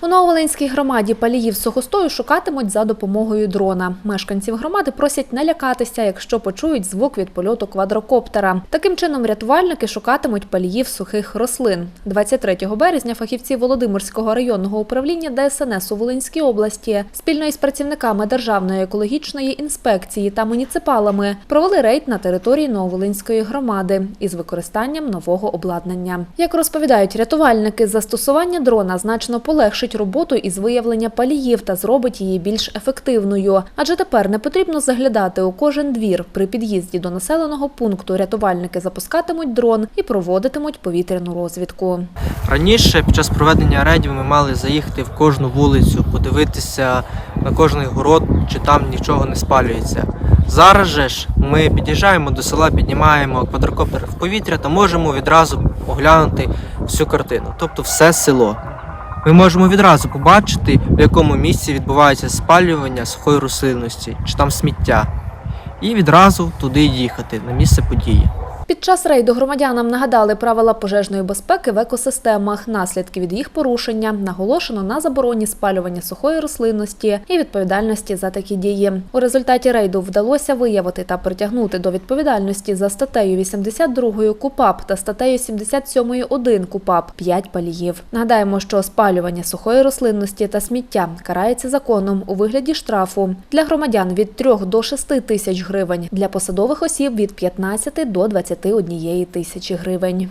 У Нововолинській громаді паліїв сухостою шукатимуть за допомогою дрона. Мешканців громади просять не лякатися, якщо почують звук від польоту квадрокоптера. Таким чином рятувальники шукатимуть паліїв сухих рослин. 23 березня фахівці Володимирського районного управління ДСНС у Волинській області спільно із працівниками Державної екологічної інспекції та муніципалами провели рейд на території Нововолинської громади із використанням нового обладнання. Як розповідають рятувальники, застосування дрона значно полегшить роботу із виявлення паліїв та зробить її більш ефективною. Адже тепер не потрібно заглядати у кожен двір. При під'їзді до населеного пункту рятувальники запускатимуть дрон і проводитимуть повітряну розвідку. Раніше під час проведення рейдів ми мали заїхати в кожну вулицю, подивитися на кожний город, чи там нічого не спалюється. Зараз же ж ми під'їжджаємо до села, піднімаємо квадрокоптер в повітря та можемо відразу оглянути всю картину, тобто все село. Ми можемо відразу побачити, в якому місці відбувається спалювання сухої рослинності, чи там сміття, і відразу туди їхати на місце події. Під час рейду громадянам нагадали правила пожежної безпеки в екосистемах, наслідки від їх порушення, наголошено на забороні спалювання сухої рослинності і відповідальності за такі дії. У результаті рейду вдалося виявити та притягнути до відповідальності за статтею 82 КУПАП та статтею 77 1 КУПАП 5 паліїв. Нагадаємо, що спалювання сухої рослинності та сміття карається законом у вигляді штрафу для громадян від 3 до 6 тисяч гривень, для посадових осіб від 15 до 21 тисячі гривень.